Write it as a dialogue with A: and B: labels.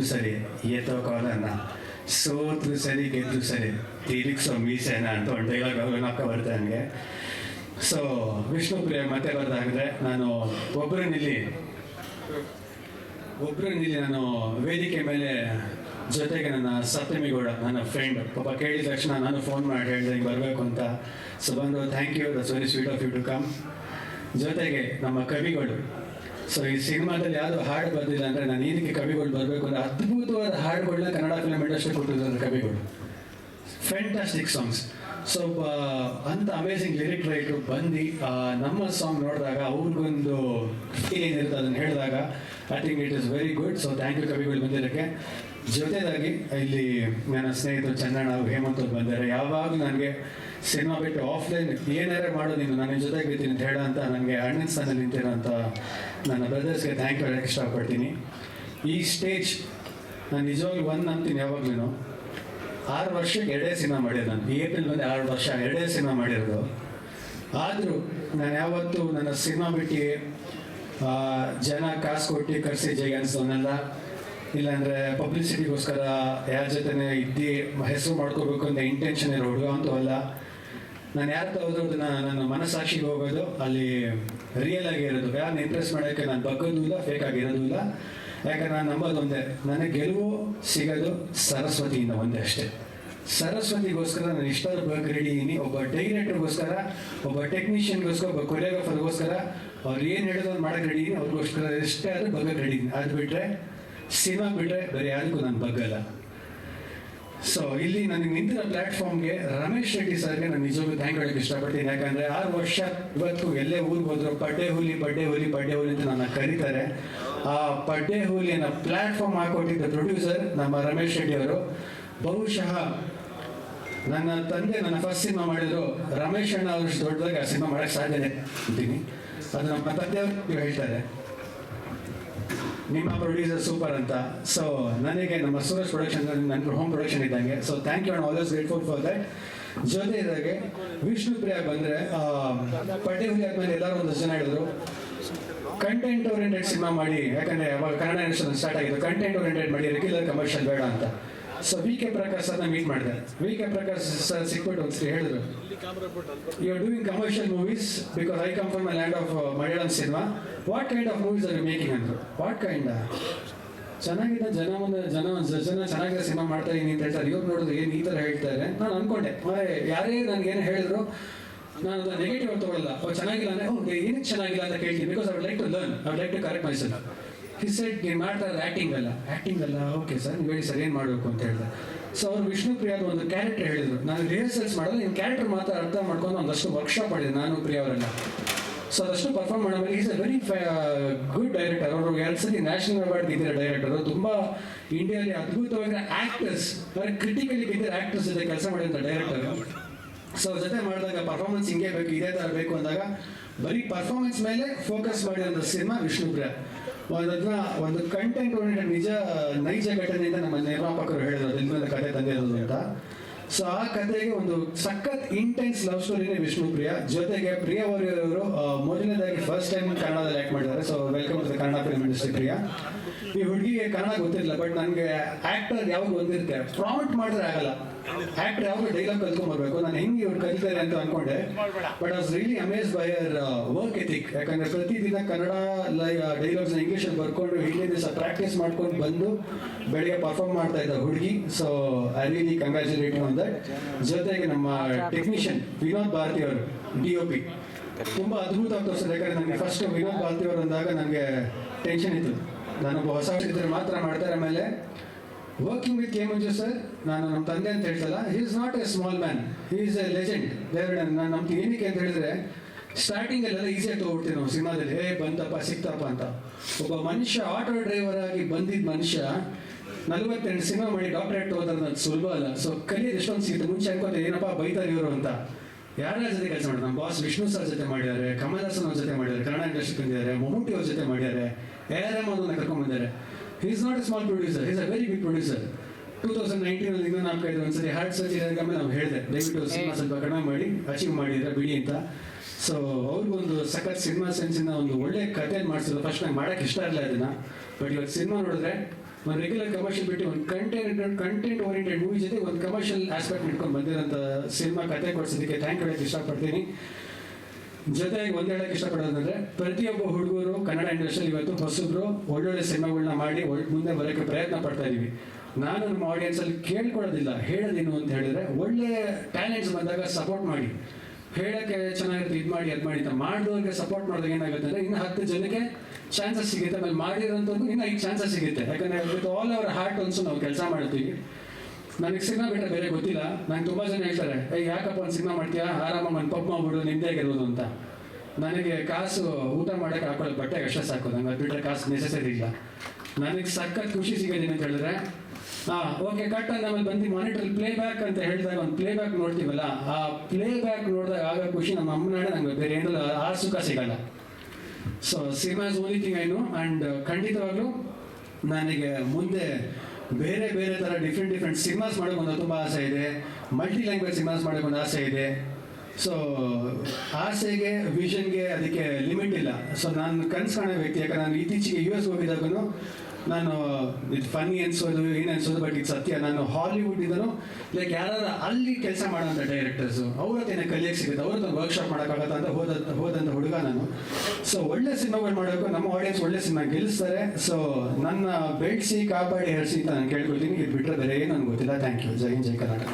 A: ಗೆದ್ರು ಸರಿ ಏತೋ ಕಾಲನ್ನ ಸೋತು ಸರಿ ಗೆದ್ರು ಸರಿ. ತೀರಿಕ್ಸೋ ಮೀಸೆನ ಅಂತ ಒಂದು ಡೈಲಾಗ್ ನಕ್ಕ ಬರುತ್ತೆ ನನಗೆ. ಸೊ ವಿಷ್ಣುಪ್ರಿಯ ಮತ್ತೆ ಬರ್ದಾಗಿದ್ರೆ ನಾನು ಒಬ್ಬರು ನಿಲ್ಲಿ. ಒಬ್ಬರು ನಿಲ್ಲಿ ನಾನು ವೇದಿಕೆ ಮೇಲೆ ಜೊತೆಗೆ ನನ್ನ ಸಪ್ತಮಿಗೌಡ, ನನ್ನ ಫ್ರೆಂಡ್ ಪಾಪ ಕೇಳಿದ ತಕ್ಷಣ ನಾನು ಫೋನ್ ಮಾಡಿ ಹೇಳಿದೆ, ಹಿಂಗೆ ಬರಬೇಕು ಅಂತ. ಸೊ ಬಂದು thank you that's very sweet of you to come ಜೊತೆಗೆ ನಮ್ಮ ಕವಿಗಳು ಸೊ ಈ ಸಿನಿಮಾದಲ್ಲಿ ಯಾರು ಹಾಡು ಬಂದಿಲ್ಲ ಅಂದ್ರೆ ನಾನು ಏನಕ್ಕೆ ಕವಿಗಳು ಬರಬೇಕು ಅಂದ್ರೆ ಅದ್ಭುತವಾದ ಹಾಡುಗಳನ್ನ ಕನ್ನಡ ಫಿಲ್ಮ್ ಇಂಡಸ್ಟ್ರಿ ಕೊಟ್ಟಿದ್ದಾರೆ ಕವಿಗಳು. ಫ್ಯಾಂಟಾಸ್ಟಿಕ್ ಸಾಂಗ್ಸ್ ಸೊ ಅಂತ ಅಮೇಸಿಂಗ್ ಲಿರಿಕ್ ರೈಟ್ರು ಬಂದು ನಮ್ಮ ಸಾಂಗ್ ನೋಡಿದಾಗ ಅವ್ರಿಗೊಂದು ಏನಿರುತ್ತೆ ಅದನ್ನು ಹೇಳಿದಾಗ I think it is very good so thank you ಕವಿಗಳು ಬಂದಿರೋಕ್ಕೆ ಜೊತೆದಾಗಿ ಇಲ್ಲಿ ನನ್ನ ಸ್ನೇಹಿತರು ಚಂದಣ್ಣ ಅವ್ರು ಹೇಮಂತ್ ಅವ್ರು ಬಂದಿದ್ದಾರೆ ಯಾವಾಗಲೂ ನನಗೆ ಸಿನಿಮಾ ಬಿಟ್ಟು ಆಫ್ಲೈನ್ ಏನಾರೇ ಮಾಡು, ನೀನು ನನ್ನ ಜೊತೆಗೆ ಅಂತ ಹೇಳೋ ಅಂತ ನನಗೆ ಅಣ್ಣನ ಸ್ಥಾನ ನಿಂತಿರೋಂಥ ನನ್ನ ಬ್ರದರ್ಸ್ಗೆ ಥ್ಯಾಂಕ್ ಯು ಹೇಳಕ್ಕೆ ಇಷ್ಟಪಡ್ತೀನಿ. ಈ ಸ್ಟೇಜ್ ನಾನು ನಿಜವಾಗಿ ಒಂದು ಅಂತೀನಿ ಯಾವಾಗ್ಲೂ ಆರು ವರ್ಷ ಎರಡೇ ಸಿನಿಮಾ ಮಾಡಿರೋದು ನಾನು. ಏಪ್ರಿಲ್ ಬಂದು ಆರು ವರ್ಷ ಎರಡೇ ಸಿನಿಮಾ ಮಾಡಿರೋದು. ಆದರೂ ನಾನು ಯಾವತ್ತೂ ನನ್ನ ಸಿನಿಮಾ ಬಿಟ್ಟು ಜನ ಕಾಸು ಕೊಟ್ಟು ಕರೆಸಿ ಜೈ ಅನ್ಸೋನಲ್ಲ. ಇಲ್ಲಾಂದರೆ ಪಬ್ಲಿಸಿಟಿಗೋಸ್ಕರ ಯಾರ ಜೊತೆನೇ ಇದ್ದು, ಹೆಸರು ಮಾಡ್ಕೋಬೇಕು ಅಂತ ಇಂಟೆನ್ಷನ್ ಇರೋದು ಅಲ್ಲ. ನಾನು ಯಾರು ಹೋದ್ರು ನಾನು ನನ್ನ ಮನಸ್ಸಾಕ್ಷಿಗೆ ಹೋಗೋದು, ಅಲ್ಲಿ ರಿಯಲ್ ಆಗಿ ಇರೋದು. ಯಾರನ್ನ ಇಂಪ್ರೆಸ್ ಮಾಡೋಕ್ಕೆ ನಾನು ಬಗ್ಗೋದು ಇಲ್ಲ ಫೇಕ್ ಆಗಿರೋದು ಇಲ್ಲ. ಯಾಕಂದ್ರೆ ನಾನು ನಂಬೋದು ಒಂದೇ. ನನಗೆ ಗೆಲುವು ಸಿಗೋದು ಸರಸ್ವತಿಯಿಂದ ಒಂದೇ ಅಷ್ಟೇ. ಸರಸ್ವತಿಗೋಸ್ಕರ ನಾನು ಇಷ್ಟಾದ್ರೂ ಬಗ್ಗೆ ರೆಡಿ ಇದ್ದೀನಿ. ಒಬ್ಬ ಡೈರೆಕ್ಟರ್ಗೋಸ್ಕರ ಒಬ್ಬ ಟೆಕ್ನಿಷಿಯನ್ಗೋಸ್ಕರ ಒಬ್ಬ ಕೊರಿಯೋಗ್ರಾಫರ್ಗೋಸ್ಕರ ಅವ್ರು ಏನು ಹೇಳಿದ್ರು ಮಾಡೋಕೆ ರೆಡಿ ಇದ್ದೀನಿ. ಅವ್ರಿಗೋಸ್ಕರ ಎಷ್ಟೇ ಆದರೂ ಬಗ್ಗೆ ರೆಡಿ ಇದ್ದೀನಿ. ಅದು ಬಿಟ್ಟರೆ ಸಿನಿಮಾ ಬಿಟ್ಟರೆ ಬೇರೆ ಯಾರಿಗೂ ನಾನು ಬಗ್ಗಲ್ಲ. ಸೊ ಇಲ್ಲಿ ನನಗೆ ನಿಂತಿರೋ ಪ್ಲಾಟ್ಫಾರ್ಮ್ಗೆ ರಮೇಶ್ ರೆಡ್ಡಿ ಸರ್ಗೆ ನಾನು ನಿಜವಾಗ್ಲೂ ಥ್ಯಾಂಕ್ ಹೇಳೋಕ್ಕೆ ಇಷ್ಟಪಡ್ತೀನಿ. ಯಾಕಂದ್ರೆ ಆರು ವರ್ಷ ಇವತ್ತು ಎಲ್ಲೇ ಊರಿಗೆ ಹೋದ್ರು ಪಡ್ಡೆ ಹುಲಿ ಪಡ್ಡೆ ಹುಲಿ ಪಡ್ಡೆ ಹುಲಿ ಅಂತ ನನ್ನ ಕರೀತಾರೆ. ಆ ಪಡ್ಡೆ ಹುಲಿಯನ್ನ ಪ್ಲಾಟ್ಫಾರ್ಮ್ ಹಾಕೊಟ್ಟಿದ್ದ ಪ್ರೊಡ್ಯೂಸರ್ ನಮ್ಮ ರಮೇಶ್ ರೆಡ್ಡಿ ಅವರು. ಬಹುಶಃ ನನ್ನ ತಂದೆ ನನ್ನ ಫಸ್ಟ್ ಸಿನಿಮಾ ಮಾಡಿದ್ರು ರಮೇಶ್ ಅಣ್ಣ ಅವರು ದೊಡ್ಡದಾಗಿ ಆ ಸಿನಿಮಾ ಮಾಡಕ್ಕೆ ಸಾಧ್ಯನೇ ಅಂತೀನಿ. ಅದು ನಮ್ಮ ತಂದೆಯವರು ಹೇಳ್ತಾರೆ. ನಿಮ್ಮ ಪ್ರೊಡ್ಯೂಸರ್ ಸೂಪರ್ ಅಂತ. ಸೊ ನನಗೆ ನಮ್ಮ ಸೂರಜ್ ಪ್ರೊಡಕ್ಷನ್ ನನ್ನ ಹೋಮ್ ಪ್ರೊಡಕ್ಷನ್ ಇದ್ದಂಗೆ. So thank you and always grateful for that ಜೊತೆ ಇದ್ದಾಗೆ ವಿಷ್ಣು ಪ್ರಿಯ ಬಂದರೆ ಪಟ್ಟೆ ಹುಲಿ ಆದ್ಮೇಲೆ ಎಲ್ಲರೂ ಒಂದಷ್ಟು ಜನ ಹೇಳಿದ್ರು. ಕಂಟೆಂಟ್ ಓರಿಯೆಂಟೆಡ್ ಸಿನಿಮಾ ಮಾಡಿ, ಯಾಕಂದ್ರೆ ಅವಾಗ ಕನ್ನಡ ಸ್ಟಾರ್ಟ್ ಆಗಿದ್ದು ಕಂಟೆಂಟ್ ಓರಿಯೆಂಟೆಡ್ ಮಾಡಿ ರೆಗ್ಯುಲರ್ ಕಮರ್ಷಿಯಲ್ ಬೇಡ ಅಂತ. ಸೊ ವಿ ಕೆ ಪ್ರಕಾಶ್ ಸರ್ನ ಮೀಟ್ ಮಾಡಿದೆ. ವಿ ಕೆ ಪ್ರಕಾಶ್ ಸರ್ ಸಿಕ್ಬಿಟ್ಟು ಒಂದ್ಸರಿ ಹೇಳಿದ್ರು. You are doing commercial movies because I come from land of Malayalam cinema what kind of movies are making ಅಂದ್ರು. ವಾಟ್ ಕೈಂಡ್ ಚೆನ್ನಾಗಿದೆ, ಜನ ಒಂದು ಜನ ಜನ ಚೆನ್ನಾಗಿರೋ ಸಿನಿಮಾ ಮಾಡ್ತಾ ಇದ್ದೀನಿ ಅಂತ ಹೇಳ್ತಾರೆ. ಇವ್ರು ನೋಡಿದ್ರು ಏನು ಈ ಥರ ಹೇಳ್ತಾರೆ ನಾನು ಅನ್ಕೊಂಡೆ. ಯಾರೇ ನನಗೆ ಏನು ಹೇಳಿದ್ರು, ನಾನು ಅದನ್ನ ನೆಗೆಟಿವ್ ತಗೊಳ್ಳಲ್ಲ. ಅವ್ರು ಚೆನ್ನಾಗಿಲ್ಲ ಅಂದರೆ ಏನಕ್ಕೆ ಚೆನ್ನಾಗಿಲ್ಲ ಅಂತ ಕೇಳ್ತೀನಿ. Because I would like to learn I would like to correct my he ನೀನು ಮಾಡ್ತಾ ಇರೋದು ಆ್ಯಕ್ಟಿಂಗ್ ಅಲ್ಲ. ಆ್ಯಕ್ಟಿಂಗ್ ಅಲ್ಲ ಓಕೆ ಸರ್ ನೀವು ಹೇಳಿ ಸರ್ ಏನು ಮಾಡಬೇಕು ಅಂತ ಹೇಳಿದೆ. ಸೊ ಅವ್ರು ವಿಷ್ಣು ಪ್ರಿಯಾದ ಒಂದು ಕ್ಯಾರೆಕ್ಟರ್ ಹೇಳಿದ್ರು. ನಾನು ರಿಹರ್ಸಲ್ಸ್ ಮಾಡೋದು ನಿಮ್ಮ ಕ್ಯಾರೆಕ್ಟರ್ ಮಾತ್ರ ಅರ್ಥ ಮಾಡ್ಕೊಂಡು ಒಂದಷ್ಟು ವರ್ಕ್ಶಾಪ್ ಮಾಡಿದೆ ನಾನು ಪ್ರಿಯ ಅವರೆಲ್ಲ ಸೊ ಅದಷ್ಟು ಪರ್ಫಾರ್ಮ್ ಮಾಡೋ is a very good director ಅವರು ಎರಡು ಸತಿ ನ್ಯಾಷನಲ್ ಅವಾರ್ಡ್ ಗೆದ್ದಿರೋ ಡೈರೆಕ್ಟರ್ ತುಂಬ ಇಂಡಿಯಾದಲ್ಲಿ ಅದ್ಭುತವಾಗಿರೋ ಆ್ಯಕ್ಟರ್ಸ್ ಅಂದರೆ ಕ್ರಿಟಿಕಲಿ ಗೆದ್ದಿರೋ ಆ್ಯಕ್ಟರ್ಸ್ ಜೊತೆ ಕೆಲಸ ಮಾಡಿದಂಥ ಡೈರೆಕ್ಟರ್ ಸೊ ಅವ್ರ ಜೊತೆ ಮಾಡಿದಾಗ ಪರ್ಫಾರ್ಮೆನ್ಸ್ ಹಿಂಗೆ ಬೇಕು, ಇದೇ ಥರ ಬೇಕು ಅಂದಾಗ, ಬರೀ ಪರ್ಫಾರ್ಮೆನ್ಸ್ ಮೇಲೆ ಫೋಕಸ್ ಮಾಡಿದಂಥ ಸಿನಿಮಾ ವಿಷ್ಣುಪ್ರಿಯ ಅದನ್ನ ಒಂದು ಕಂಟೆಂಟ್ ಓರಿಯೆಂಟೆಡ್ ನಿಜ, ನೈಜ ಘಟನೆಯಿಂದ ನಮ್ಮ ನಿರ್ಮಾಪಕರು ಹೇಳಿದ್ರು ಅದ್ರ ಕತೆ ತಂದಿರೋದು ಅಂತ. ಸೊ ಆ ಕಥೆಗೆ ಒಂದು ಸಖತ್ ಇಂಟೆನ್ಸ್ ಲವ್ ಸ್ಟೋರಿನೇ ವಿಷ್ಣುಪ್ರಿಯ ಜೊತೆಗೆ ಪ್ರಿಯ ಅವರು ಮೊದಲನೇದಾಗಿ ಫಸ್ಟ್ ಟೈಮ್ ಕನ್ನಡದಲ್ಲಿ ಆಕ್ಟ್ ಮಾಡಿದ್ದಾರೆ. So welcome to Kannada film industry Priya. ಈ ಹುಡುಗಿಗೆ ಕನ್ನಡ ಗೊತ್ತಿರಲಿಲ್ಲ ಬಟ್ ನನಗೆ ಆಕ್ಟರ್ ಯಾವಾಗ ಬಂದಿರುತ್ತೆ ಪ್ರಾಮಿಟ್ ಮಾಡಿದ್ರೆ ಆಗಲ್ಲ. ಆಕ್ಟರ್ ಯಾವ ಡೈಲಾಗ್ ಕಲ್ತ್ಕೊಂಡ್ಬರ್ಬೇಕು ನಾನು ಹೆಂಗೆ ಇವ್ರು ಕಲಿತಾರೆ ಅಂತ ಅನ್ಕೊಂಡೆ. But was really amaze by your work ethic ಯಾಕಂದ್ರೆ ಪ್ರತಿದಿನ ಕನ್ನಡ ಡೈಲಾಗ್ಸ್ ಇಂಗ್ಲೀಷಲ್ಲಿ ಬರ್ಕೊಂಡು ಹಿಂದಿನ ದಿವಸ ಪ್ರಾಕ್ಟೀಸ್ ಮಾಡ್ಕೊಂಡು ಬಂದು ಬೆಳಿಗ್ಗೆ ಪರ್ಫಾರ್ಮ್ ಮಾಡ್ತಾ ಇದ್ದ ಹುಡುಗಿ. So I really congratulate on that ಜೊತೆಗೆ ನಮ್ಮ ಟೆಕ್ನಿಷಿಯನ್ ವಿನೋದ್ ಭಾರತಿ ಅವರು ಡಿ ಒ ಪಿ ತುಂಬಾ ಅದ್ಭುತ ತೋರಿಸಿದೆ ಯಾಕಂದ್ರೆ ನನಗೆ ಫಸ್ಟ್ ವಿನೋದ್ ಭಾರತಿ ಅವರು ಅಂದಾಗ ನನಗೆ ಟೆನ್ಷನ್ ಇತ್ತು. ನಾನೊಬ್ಬ ಹೊಸ ಚಿತ್ರ ಮಾತ್ರ ಮಾಡ್ತಾರೆ ಆಮೇಲೆ ವರ್ಕಿಂಗ್ ವಿತ್ ಮಂಜು ಸರ್ ನಾನು ನಮ್ಮ ತಂದೆ ಅಂತ ಹೇಳ್ತಲ್ಲ he is not a small man he is a legend ದೇವ್ರ, ನಾನು ನಮ್ಗೆ ಏನಕ್ಕೆ ಅಂತ ಹೇಳಿದ್ರೆ ಸ್ಟಾರ್ಟಿಂಗ್ ಅಲ್ಲೆಲ್ಲ ಈಸಿಯಾಗಿ ತಗೊಳ್ತೀವಿ ನಾವು ಸಿನಿಮಾದಲ್ಲಿ. ಹೇ, ಬಂತಪ್ಪ, ಸಿಕ್ತಪ್ಪ ಅಂತ. ಒಬ್ಬ ಮನುಷ್ಯ ಆಟೋ ಡ್ರೈವರ್ ಆಗಿ ಬಂದಿದ್ದ ಮನುಷ್ಯ ನಲವತ್ತೆರಡು ಸಿನಿಮಾ ಮಾಡಿ ಡಾಕ್ಟರೇಟ್ ಓದೋದು ಸುಲಭ ಅಲ್ಲ. ಸೊ ಕಲಿಯೋದು ಎಷ್ಟೊಂದು ಸಿಗುತ್ತೆ ಮುಂಚೆ ಅಂತ ಏನಪ್ಪ, ಬೈತಾರೆ ಇವರು ಅಂತ. ಯಾರ ಜೊತೆ ಕೆಲಸ ಮಾಡಿದ್ರು? ನಮ್ಮ ಬಾಸ್ ವಿಷ್ಣು ಸರ್ ಜೊತೆ ಮಾಡಿದ್ದಾರೆ ಕಮಲ್ ಹಾಸನ್ ಅವ್ರ ಜೊತೆ ಮಾಡಿದ್ದಾರೆ ಕನ್ನಡ ಇಂಡಸ್ಟ್ರಿ ಬಂದಿದ್ದಾರೆ ಮಮ್ಮೂಟಿ ಅವ್ರ ಜೊತೆ ಮಾಡಿದ್ದಾರೆ ಎ ಆರ್ ಎಂ ಅವ್ರನ್ನ ಕರ್ಕೊಂಡ್ ಬಂದಿದ್ದಾರೆ. Is not a small producer is a very big producer two thousand nineteen ಅಲ್ಲಿ ಇನ್ನೂ ನಾಲ್ಕೈದು ಒಂದ್ಸರಿ ಹಾರ್ಟ್ ಸರ್ಜರಿ ಕಮ್ಮಿ ನಾವು ಹೇಳಿದೆ ದಯವಿಟ್ಟು ಸಿನಿಮಾ ಸ್ವಲ್ಪ ಕಡಿಮೆ ಮಾಡಿ ಅಚೀವ್ ಮಾಡಿದ್ರೆ ಬಿಡಿ ಅಂತ. ಸೊ ಅವ್ರಿಗೊಂದು ಸಖತ್ ಸಿನಿಮಾ ಸೆನ್ಸಿನ ಒಂದು ಒಳ್ಳೆ ಕತೆ ಮಾಡಿಸಿದ್ರು ಫಸ್ಟ್ ನಂಗೆ ಮಾಡೋಕ್ಕೆ ಇಷ್ಟ ಇರಲಿಲ್ಲ ಅದನ್ನ. ಬಟ್ ಇವಾಗ ಸಿನಿಮಾ ನೋಡಿದ್ರೆ ಒಂದು ರೆಗ್ಯುಲರ್ ಕಮರ್ಷಿಯಲ್ ಬಿಟ್ಟು ಒಂದು ಕಂಟೆಂಟ್ ಕಂಟೆಂಟ್ ಓರಿಯೆಂಟೆಡ್ ಮೂವಿ ಜೊತೆ ಒಂದು ಕಮರ್ಷಿಯಲ್ ಆಸ್ಪೆಕ್ಟ್ ಇಟ್ಕೊಂಡು ಬಂದಿರೋಂಥ ಸಿನಿಮಾ ಕತೆ ಕೊಡ್ಸೋದಕ್ಕೆ ಥ್ಯಾಂಕ್ ಹೇಳಕ್ಕೆ ಇಷ್ಟಪಡ್ತೀನಿ. ಜೊತೆಗೆ ಒಂದ್ ಹೇಳಕ್ ಇಷ್ಟಪಡೋದಂದ್ರೆ ಪ್ರತಿಯೊಬ್ಬ ಹುಡುಗರು ಕನ್ನಡ ಇಂಡಸ್ಟ್ರಿಯಲ್ಲಿ ಇವತ್ತು ಹೊಸಬ್ರು ಒಳ್ಳೊಳ್ಳೆ ಸಿನಿಮಾಗಳನ್ನ ಮಾಡಿ ಮುಂದೆ ಬರೋಕ್ಕೆ ಪ್ರಯತ್ನ ಪಡ್ತಾ ಇದೀವಿ. ನಾನು ನಮ್ಮ ಆಡಿಯನ್ಸ್ ಅಲ್ಲಿ ಕೇಳ್ಕೊಳ್ಳೋದಿಲ್ಲ, ಹೇಳೋದೇನು ಅಂತ ಹೇಳಿದ್ರೆ ಒಳ್ಳೆ ಟ್ಯಾಲೆಂಟ್ಸ್ ಬಂದಾಗ ಸಪೋರ್ಟ್ ಮಾಡಿ. ಹೇಳಕ್ಕೆ ಚೆನ್ನಾಗಿರುತ್ತೆ, ಇದು ಮಾಡಿ, ಅದು ಮಾಡಿ ಅಂತ ಮಾಡಿದವ್ರಿಗೆ ಸಪೋರ್ಟ್ ಮಾಡಿದಾಗ ಏನಾಗುತ್ತೆ ಅಂದ್ರೆ ಇನ್ನು ಹತ್ತು ಜನಕ್ಕೆ ಚಾನ್ಸಸ್ ಸಿಗುತ್ತೆ. ಆಮೇಲೆ ಮಾಡಿರೋ ಇನ್ನು ಐದು ಚಾನ್ಸಸ್ ಸಿಗುತ್ತೆ. ಯಾಕಂದ್ರೆ ವಿತ್ ಆಲ್ ಅವರ್ ಹಾರ್ಟ್ ಅನ್ಸು ನಾವು ಕೆಲಸ ಮಾಡ್ತೀವಿ. ನನಗೆ ಸಿನಿಮಾ ಬಿಟ್ಟರೆ ಬೇರೆ ಗೊತ್ತಿಲ್ಲ. ನಂಗೆ ತುಂಬಾ ಜನ ಹೇಳ್ತಾರೆ ಏ ಯಾಕಪ್ಪ ಒಂದು ಸಿನಿಮಾ ಮಾಡ್ತೀಯಾ? ಆರಾಮ ಮನ್ ಪಪ್ಪ ಮಾಡ್ಬಿಡು ನಿಂದೆ ಆಗಿರೋದು ಅಂತ. ನನಗೆ ಕಾಸು ಊಟ ಮಾಡಕ್ಕೆ ಹಾಕೊಳ್ಳೋದು ಬಟ್ಟೆ ಅಷ್ಟೇ ಸಾಕು, ನಂಗೆ ಅದು ಬಿಟ್ಟರೆ ಕಾಸು ನೆಸೆಸರಿ ಇಲ್ಲ. ನನಗೆ ಸಖತ್ ಖುಷಿ ಸಿಗೋದು ಅಂತ ಹೇಳಿದ್ರೆ ಹಾ ಓಕೆ ಕಟ್ ಅಂತ ಆಮೇಲೆ ಬಂದು ಮಾನಿಟರ್ ಪ್ಲೇ ಬ್ಯಾಕ್ ಅಂತ ಹೇಳಿದಾಗ ಒಂದು ಪ್ಲೇ ಬ್ಯಾಕ್ ನೋಡ್ತೀವಲ್ಲ, ಆ ಪ್ಲೇ ಬ್ಯಾಕ್ ನೋಡಿದಾಗ ಆಗ ಖುಷಿ ನಮ್ಮ ಅಮ್ಮನ ನಂಗೆ, ಬೇರೆ ಏನೂ ಆ ಸುಖ ಸಿಗಲ್ಲ. So cinema only thing I and ಖಂಡಿತವಾಗ್ಲೂ ನನಗೆ ಮುಂದೆ ಬೇರೆ ಬೇರೆ ಥರ ಡಿಫ್ರೆಂಟ್ ಡಿಫ್ರೆಂಟ್ ಸಿನಿಮಾಸ್ ಮಾಡೋಕ್ಕೊಂದು ತುಂಬ ಆಸೆ ಇದೆ. ಮಲ್ಟಿ ಲ್ಯಾಂಗ್ವೇಜ್ ಸಿನಿಮಾಸ್ ಮಾಡೋಕ್ಕೊಂದು ಆಸೆ ಇದೆ. ಸೊ ಆಸೆಗೆ ವಿಷನ್ಗೆ ಅದಕ್ಕೆ ಲಿಮಿಟ್ ಇಲ್ಲ. ಸೊ ನಾನು ಕನ್ಸು ಕಾಣೋ ವ್ಯಕ್ತಿ, ಯಾಕಂದ್ರೆ ನಾನು ಇತ್ತೀಚೆಗೆ ಯು ಎಸ್ ಹೋಗಿದ್ದಾಗೂ ನಾನು, ಇದು ಫನ್ನಿ ಅನ್ಸೋದು, ಏನು ಅನ್ಸೋದು ಬಟ್ ಇದು ಸತ್ಯ. ನಾನು ಹಾಲಿವುಡ್ ಇದನ್ನು ಲೈಕ್ ಯಾರು ಅಲ್ಲಿ ಕೆಲಸ ಮಾಡೋಂಥ ಡೈರೆಕ್ಟರ್ಸು ಅವ್ರ ಏನೋ ಕಲಿಯಕ್ಕೆ ಸಿಗುತ್ತೆ. ಅವ್ರ ಹತ್ರ ವರ್ಕ್ಶಾಪ್ ಮಾಡೋಕ್ಕಾಗತ್ತ ಅಂತ ಹೋದ ಹೋದಂಥ ಹುಡುಗ ನಾನು. ಸೊ ಒಳ್ಳೆ ಸಿನಿಮಾಗಳು ಮಾಡಬೇಕು. ನಮ್ಮ ಆಡಿಯನ್ಸ್ ಒಳ್ಳೆ ಸಿನಿಮಾ ಗೆಲ್ಲಿಸ್ತಾರೆ. ಸೊ ನನ್ನ ಬೆಳೆಸಿ ಕಾಪಾಡಿ ಹರಿಸಿ ನಾನು ಕೇಳ್ಕೊಳ್ತೀನಿ. ಇದು ಬಿಟ್ಟರೆ ಬೇರೆ ಏನು ಗೊತ್ತಿಲ್ಲ. Thank you Jai Hind, Jai Karnataka.